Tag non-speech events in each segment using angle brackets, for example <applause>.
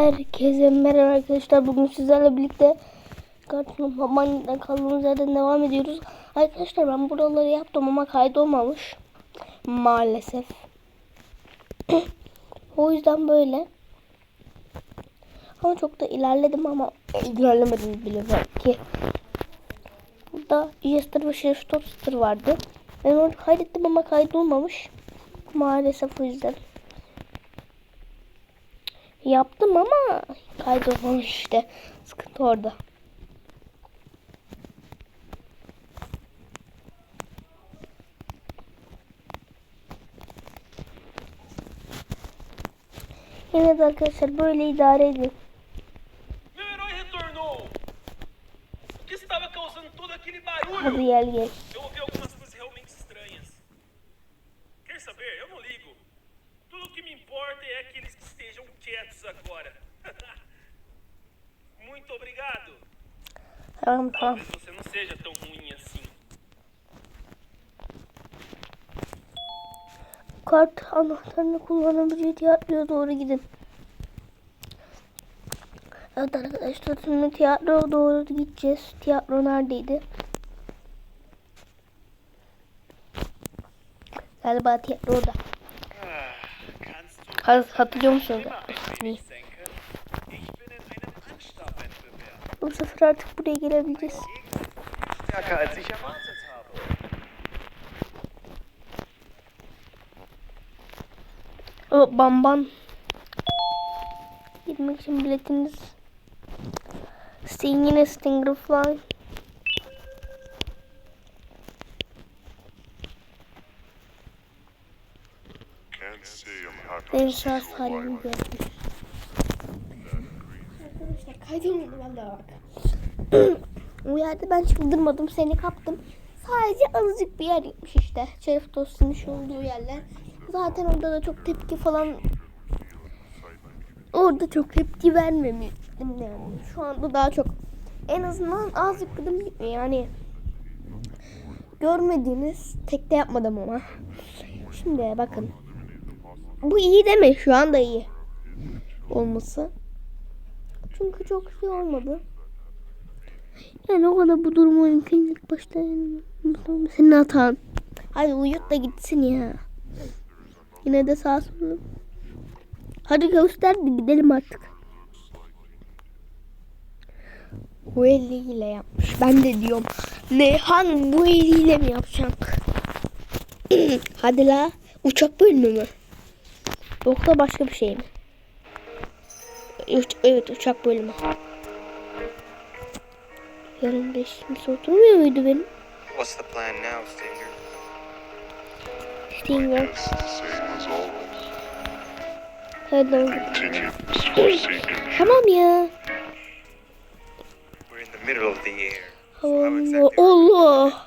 Herkese merhaba arkadaşlar. Bugün sizlerle birlikte Cartoon Mamani'den kaldığımız yerden devam ediyoruz. Arkadaşlar ben buraları yaptım ama kaydolmamış. Maalesef. <clears throat> o yüzden böyle. Ama çok da ilerledim ama ilerlemedim bile belki. Burada Jester ve Sheriff Topster vardı. Ben onu kaydettim ama kaydolmamış. Maalesef o yüzden. Yaptım ama kaydolmamış işte. Sıkıntı orada. Yine de arkadaşlar böyle idare edin. Hadi gel gel. Eu ouvi algumas coisas realmente estranhas. Quer saber? Eu não ligo. Tudo que me importa é que eles estejam quietos agora. <laughs> Muito obrigado. Tamam tamam. Talvez você não seja tão ruim assim. Kart anahtarını kullanabileceği tiyatroya doğru gidin. Evet arkadaşlar şimdi tiyatroya doğru gideceğiz. Tiyatro neredeydi? Galiba tiyatro orada. Einem Anstabwettbewerb. Bu sefer artık buraya gelebileceğiz. O bamban. Girmek için biletiniz. Sting yine Stinger Fly. Can't say Sağ salim görmüş. Arkadaşlar kaydolmadı valla bak. <clears throat> Bu yerde ben çıldırmadım seni kaptım. Sadece azıcık bir yer gitmiş işte. Şerif dostunun şu olduğu yerler. Zaten orada da çok tepki falan orada çok tepki vermemiştim yani. Şu anda daha çok en azından azıcık gıdım gitmiyor yani. Görmediğiniz tekte yapmadım ama. Şimdi bakın. Bu iyi mi? Şu anda iyi. Olması. Çünkü çok şey olmadı. Yani o kadar bu durumu mümkün ilk başta yani. Senin hatan. Hadi uyut da gitsin ya. Yine de sağ sola. Hadi göster de gidelim artık. Bu eliyle yapmış. Ben de diyorum. Ne hangi bu eliyle mi yapacak? <clears throat> Hadi la. Uçak bölümü mü? Yoksa başka bir şey mi? Evet uçak bölümü. Yarın beş kimse oturmuyor muydu benim? What's the plan now, Stinger? Stinger. Hadi lan. Tamam ya. Allah. Allah.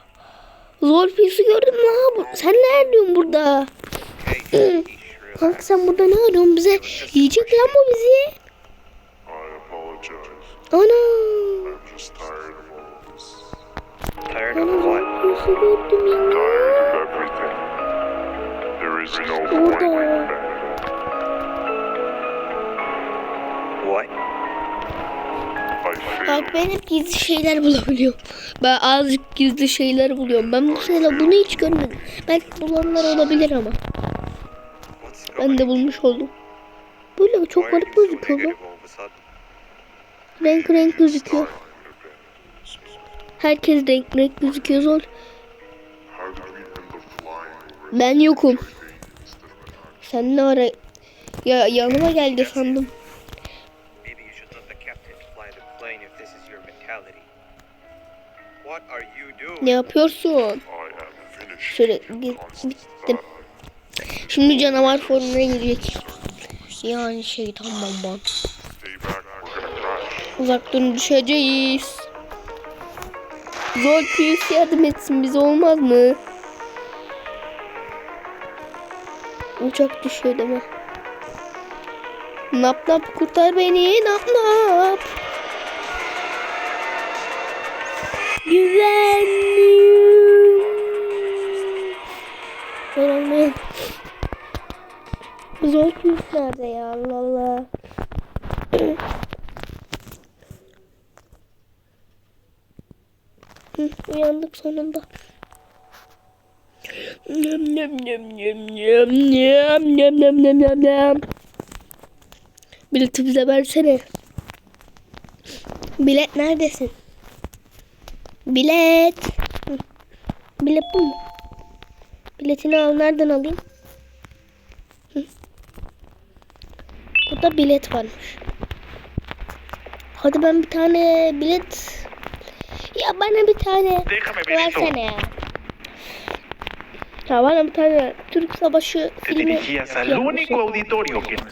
Zor pisi gördün mü? Sen ne arıyorsun burada? Kanka sen burada ne arıyorsun bize? Yiyecek lan bu bizi. Ana. Tired of what? Tired of everything. There is no point Burada. back. What? Bak ben hep gizli şeyler bulabiliyorum. Ben azıcık gizli şeyler buluyorum. Ben mesela bunu hiç görmedim. Belki bulanlar olabilir ama. Ben de bulmuş oldum. Böyle çok garip gözüküyor bu. Renk renk gözüküyor. Herkes renk renk gözüküyor zor. Ben yokum. Sen ne ara ya yanıma geldi sandım. Ne yapıyorsun? I have Şimdi canavar formuna girecek. Yani şeytan bomba. Stay back, we're gonna crash. Uzaktan düşeceğiz. Zor pis yardım etsin bize olmaz mı? Uçak düşüyor mi? Nap nap kurtar beni nap nap. Güvenliğim. Ben olmayayım. Zor pis nerede ya Allah Allah. Uyandık sonunda. Nem nem nem nem nem nem nem nem nem nem nem. Bileti bize versene. Bilet neredesin? Bilet. Bilet bu mu? Biletini al. Nereden alayım? Hı. Burada bilet varmış. Hadi ben bir tane bilet... Ya bana bir tane versene ya. Ya bana bir tane Türk Savaşı filmi no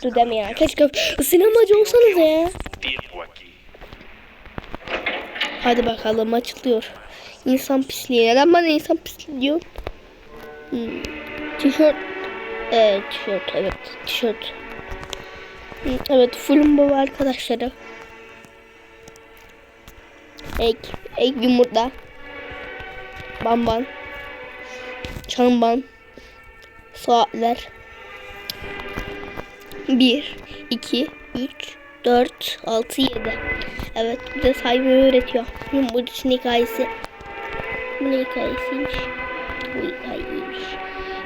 Dur deme ya. Keşke sinemacı olsanız ya. Hadi bakalım açılıyor. İnsan pisliği. Neden bana insan pisliği diyor? Hmm. Tişört. Evet tişört. Evet tişört. Hmm, Evet fullüm baba arkadaşları. Ek. Ek yumurta. Bamban. Çamban. Saatler. 1, 2, 3, 4, 6, 7. Evet bize saymayı öğretiyor. Şimdi bu için hikayesi. Bu ne hikayesiymiş? Bu hikayeymiş.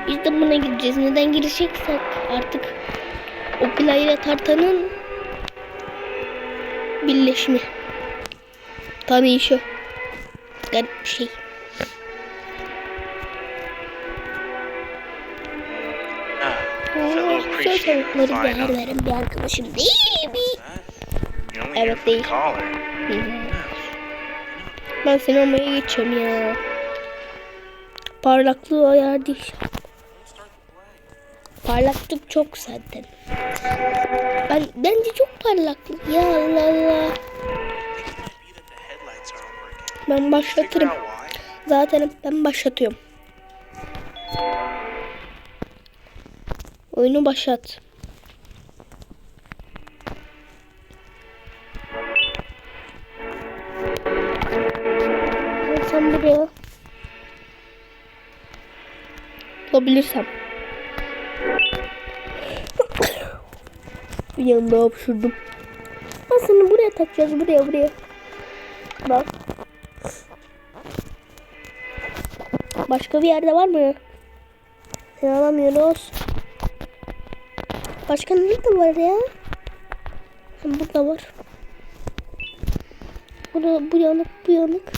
Biz de buna gireceğiz. Neden gireceksek artık Okula ile Tartan'ın birleşimi. Tabii şu. Garip bir şey. Şu tavukları değerlerim bir arkadaşım değil mi? Evet değil. Ben seni almaya geçiyorum ya. Parlaklığı ayar değil. Parlaklık çok zaten. Ben bence çok parlaklık. Ya Allah Allah. Ben başlatırım. Zaten ben başlatıyorum. Oyunu başlat. Sen buraya. Bulabilirsem. Bir yandan hapşurdum. Aslında buraya takacağız. Buraya buraya. Bak. Başka bir yerde var mı? Sen alamıyoruz. Başka nerede var ya? Burada var. Burada bu yanık bu yanık.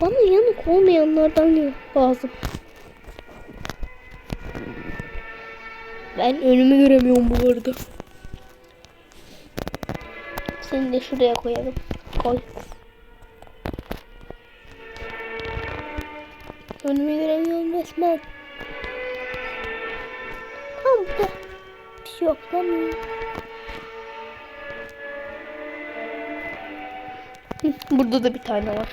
Bana yanık olmayanlardan lazım. Ben önümü göremiyorum bu arada. Seni de şuraya koyalım. Koy. Önümü göremiyorum resmen. Tamam burada. Bir şey yok. Hı, Burada da bir tane var.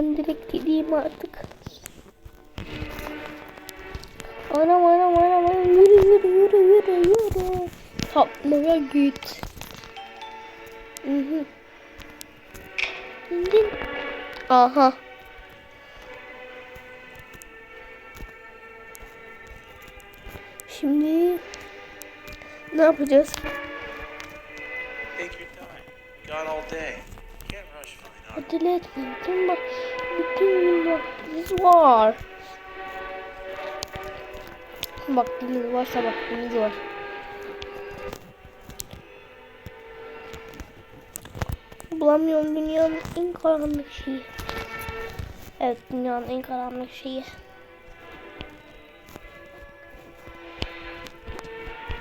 Ben direkt gideyim artık. Anam anam anam anam yürü yürü yürü yürü yürü. Tapmaya git. Hı hı. İndin. Aha. Şimdi ne yapacağız? Take your time. Got all day. Can't rush fine art. Acele etme. Bütün bak vaktimiz var. Vaktimiz varsa vaktimiz var. Bulamıyorum dünyanın en karanlık şeyi. Evet dünyanın en karanlık şeyi.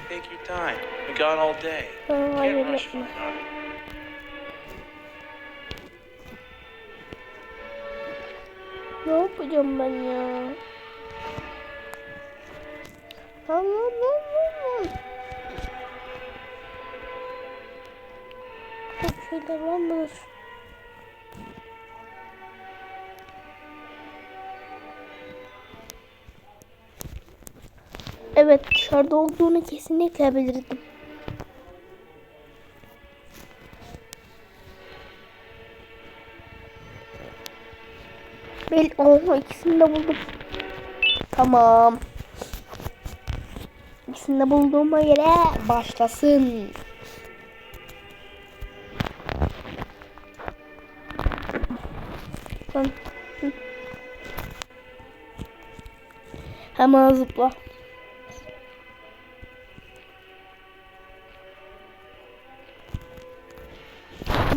Take your time. We got all day. Can't rush yapma. fine Ne yapacağım ben ya? Tamam tamam. Çok şeyler varmış. Evet dışarıda olduğunu kesinlikle belirttim. Ben oha ikisini de buldum. Tamam. İkisini de bulduğuma göre başlasın. Hemen zıpla.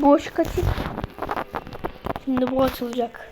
Boş kaçık. Şimdi bu açılacak.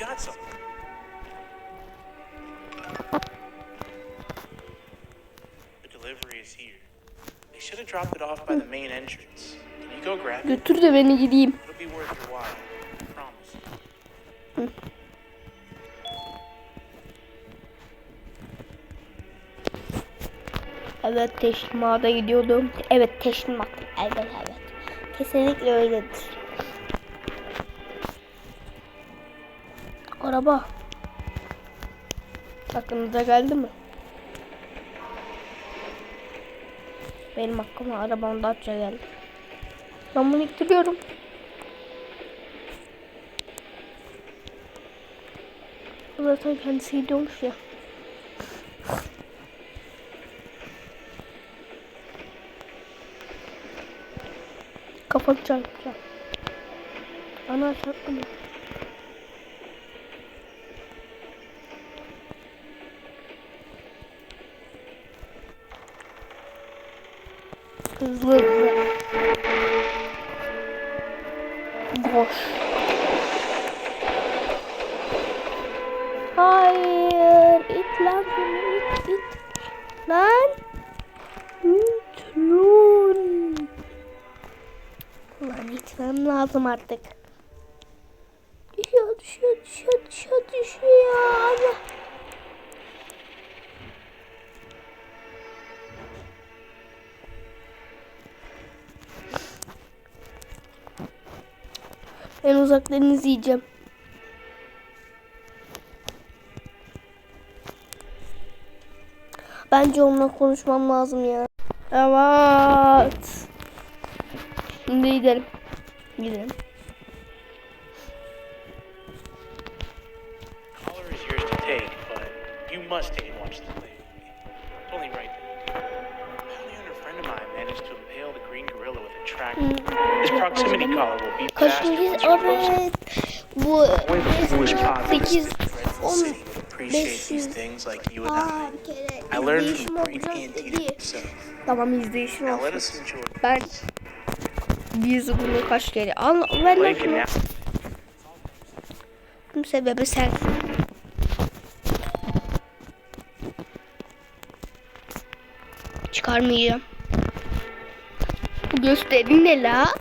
got something. The delivery is here. They should have dropped it off by the main entrance. Can you go grab it? Götür de beni gideyim. It'll be worth your while. Promise. Evet teslimata gidiyordum. Evet teslimat. Evet evet. Kesinlikle öyledir. Araba. Aklınıza geldi mi? Benim aklıma arabam Dacia geldi. Ben bunu ittiriyorum. Zaten kendisi gidiyormuş ya. Kafanı çarpacağım. Ana çarptı Boş. Hayır. İt lan bunu it it. Lan. Lütfen. Ulan gitmem lazım artık. Uzaklarını izleyeceğim. Bence onunla konuşmam lazım ya. Evet. Şimdi gidelim. Gidelim. Must take and watch the me. It's only right Kaçıncıyız? Evet. Bu 8 10 500 Aa bir kere izleyişim olacak dedi. Tamam izleyişim olsun. Ben yüzü bunu kaç kere al ver lan şunu. Bunun sebebi sensin. Çıkarmayacağım. Bu gösteri ne la?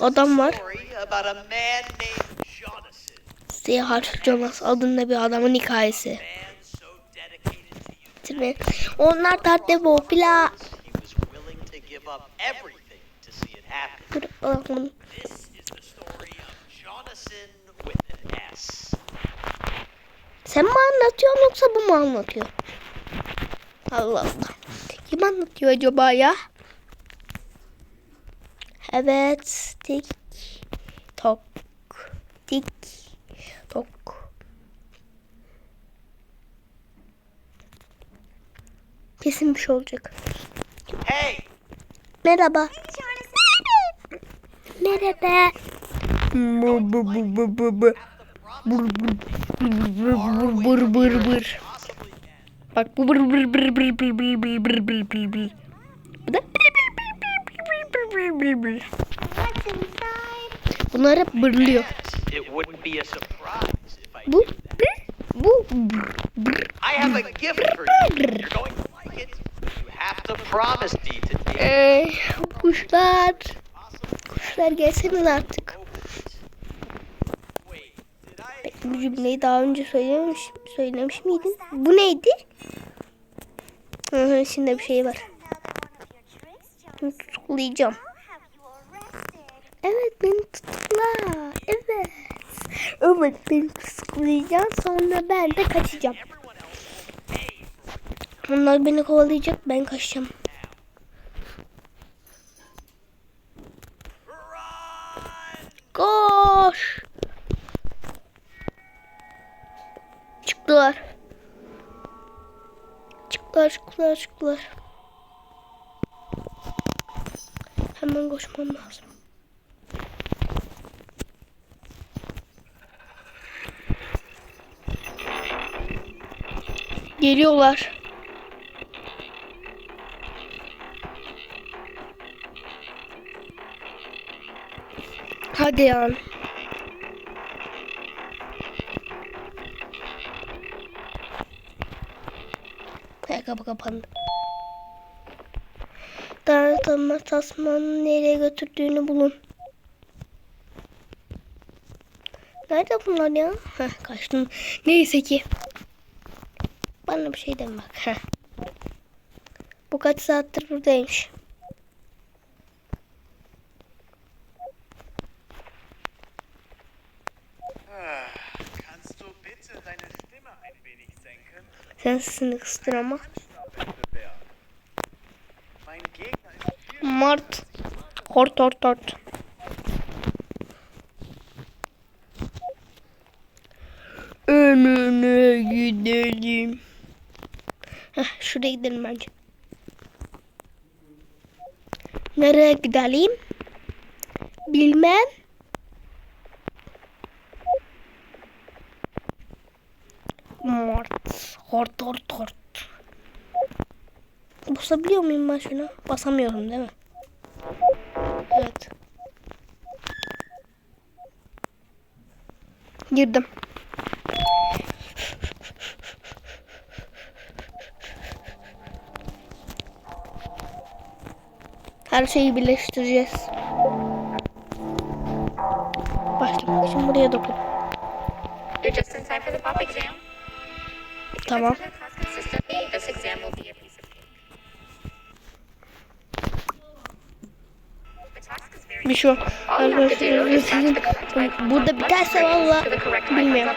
Adam var. Zehar Jonas adında bir adamın hikayesi. Şimdi onlar tatlı bu pila. Sen mi anlatıyorsun yoksa bu mu anlatıyor? Allah Allah. Kim anlatıyor acaba ya? Evet. Tik. Tok. Tik. Tok. Kesin bir şey olacak. Hey, Merhaba. Merhaba. Bu bu bu bu bu bu. Bur bur bur bur bur bur. Bak bu bur bur bur bur bur bur bur bur bur bur bır bır. Bunlar hep bırlıyor. Bu bır, bu bır, bır, bır, Ee, kuşlar. Kuşlar gelseniz artık. Bu cümleyi daha önce söylemiş, söylemiş miydin? Bu neydi? Hı hı, içinde bir şey var. Tutuklayacağım. Beni tutukla. Evet. Evet beni tutuklayacağım. Sonra ben de kaçacağım. Onlar beni kovalayacak. Ben kaçacağım. Koş. Çıktılar. Çıktılar çıktılar çıktılar. Hemen koşmam lazım. Geliyorlar. Hadi ya. Ayakkabı kapandı. Dağıtılma tasmanın nereye götürdüğünü bulun. Nerede bunlar ya? Heh, kaçtım. Neyse ki. Bana bir şey deme bak. Bu kaç saattir buradaymış. Sen sesini kıstır ama. Mart. Hort hort hort. Önüne gidelim. Heh, şuraya gidelim bence. Nereye gidelim? Bilmem. Mart. Hort hort hort. Basabiliyor muyum ben şuna? Basamıyorum değil mi? Evet. Girdim. Her şeyi birleştireceğiz. Başlamak için buraya dokun. Tamam. Bir şey yok. On Burada biterse valla bilmiyorum.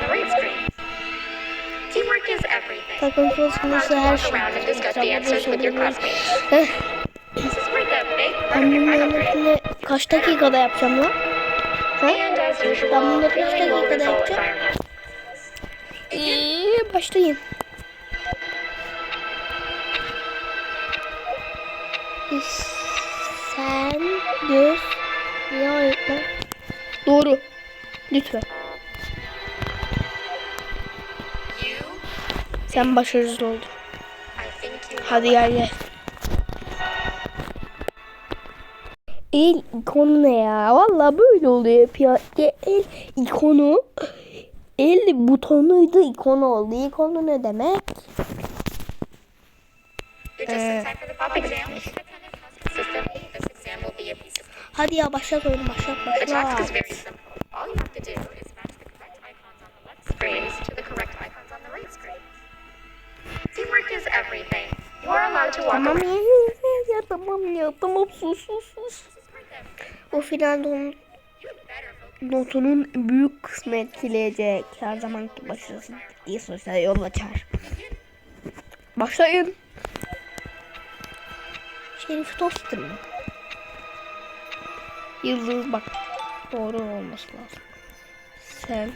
Takım to her şey. Grade. hepsini kaç dakikada yapacağım lan? Ha? Ben bunları kaç dakikada yapacağım? İyi, başlayın. Sen göz ya. Doğru. Lütfen. Sen başarısız oldun. Hadi gel gel. El ikonu ne ya? Valla böyle oluyor hep ya. El ikonu. El butonuydu ikonu oldu. İkonu ne demek? Cake. Hadi ya başlat oyunu başlat başlat. Teamwork is everything. You are allowed to walk Tamam ya, ya tamam ya tamam sus sus sus. O final notunun büyük kısmı etkileyecek. Her zamanki başarısız diye sosyal yol açar. Başlayın. Şerif Toster mı? Yıldız bak. Doğru olması lazım. Sen.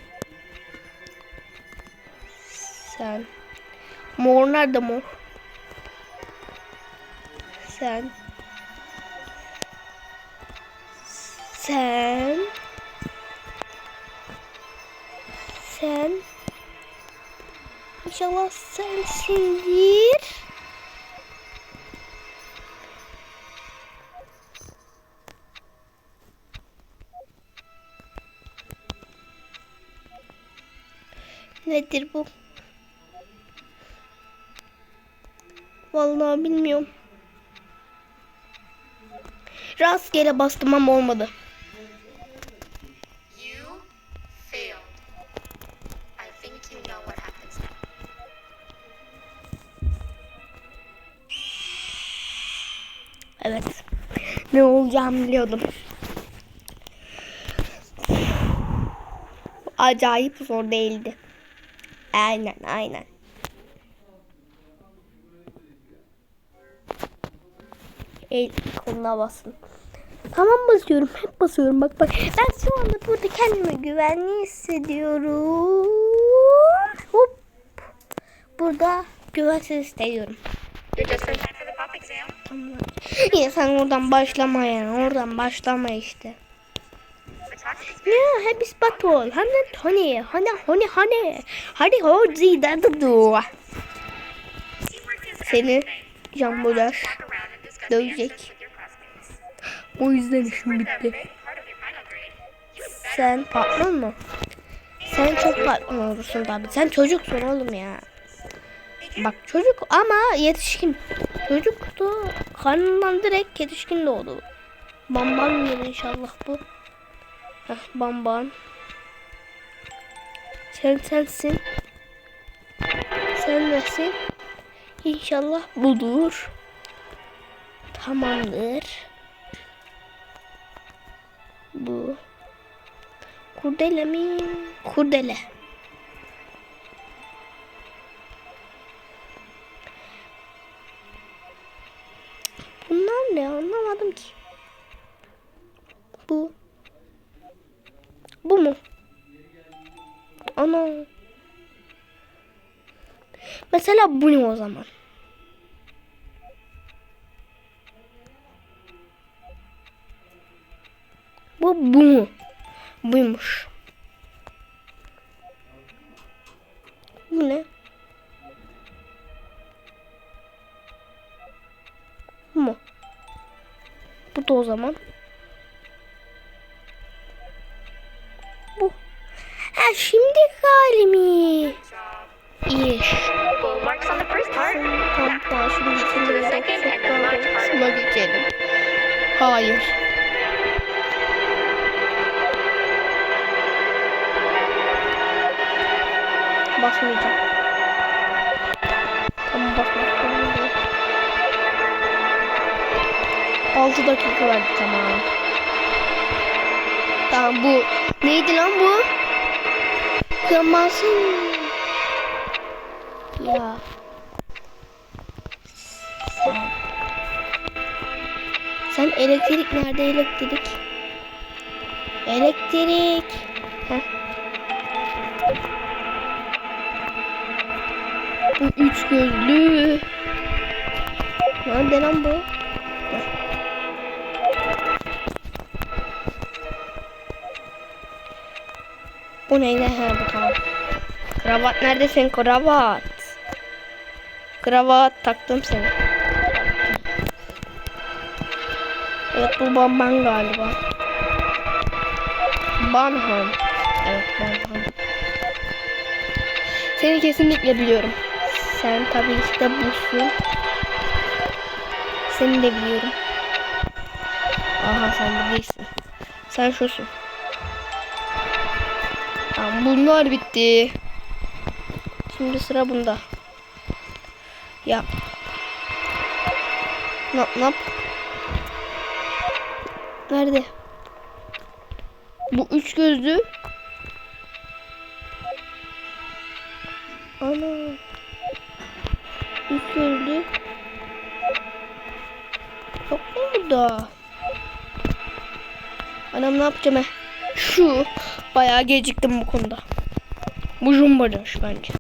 Sen. Mor nerede mor? Sen. Sen. Sen. İnşallah sensindir. Nedir bu? Vallahi bilmiyorum. Rastgele bastım ama olmadı. Olacağımı biliyordum. Acayip zor değildi. Aynen aynen. El ikonuna basın. Tamam basıyorum. Hep basıyorum. Bak bak. Ben şu anda burada kendimi güvenli hissediyorum. Hop. Burada güvensiz hissediyorum. Ya sen oradan başlama ya. Oradan başlama işte. Ya hep ispat ol. Hani Tony. Hani hani hani. Hadi hadi dedi du. Seni discuss dövecek. O yüzden işim bitti. Sen patron mu? Sen çok patron olursun tabii. Sen çocuksun oğlum ya. Bak çocuk ama yetişkin. Çocuk da karnından direkt yetişkin doğdu. Bamban gelir inşallah bu. Heh, bamban. Sen sensin. Sen nesin? İnşallah budur. Tamamdır. Bu. Kurdele mi? Kurdele. Ki. Bu. Bu mu? Ana. Mesela bu ne o zaman? Bu bu mu? Buymuş. Bu ne? Zaman. Ya. Sen. Elektrik nerede elektrik? Elektrik. Heh. Bu üç gözlü. Nerede lan bu? Bu neydi? Ha bu tamam. Kravat neredesin kravat? Kravat taktım seni. Evet bu Banban galiba. Banhan. Evet Banhan. Seni kesinlikle biliyorum. Sen tabii ki de busun. Seni de biliyorum. Aha sen bu değilsin. Sen şusun. Tamam bunlar bitti. Şimdi sıra bunda. Yap. Nap nap. Nerede? Bu üç gözlü. Ana. Üç gözlü. Yok mu burada? Anam ne yapacağım he? Şu. Bayağı geciktim bu konuda. Bu jumbo'muş bence.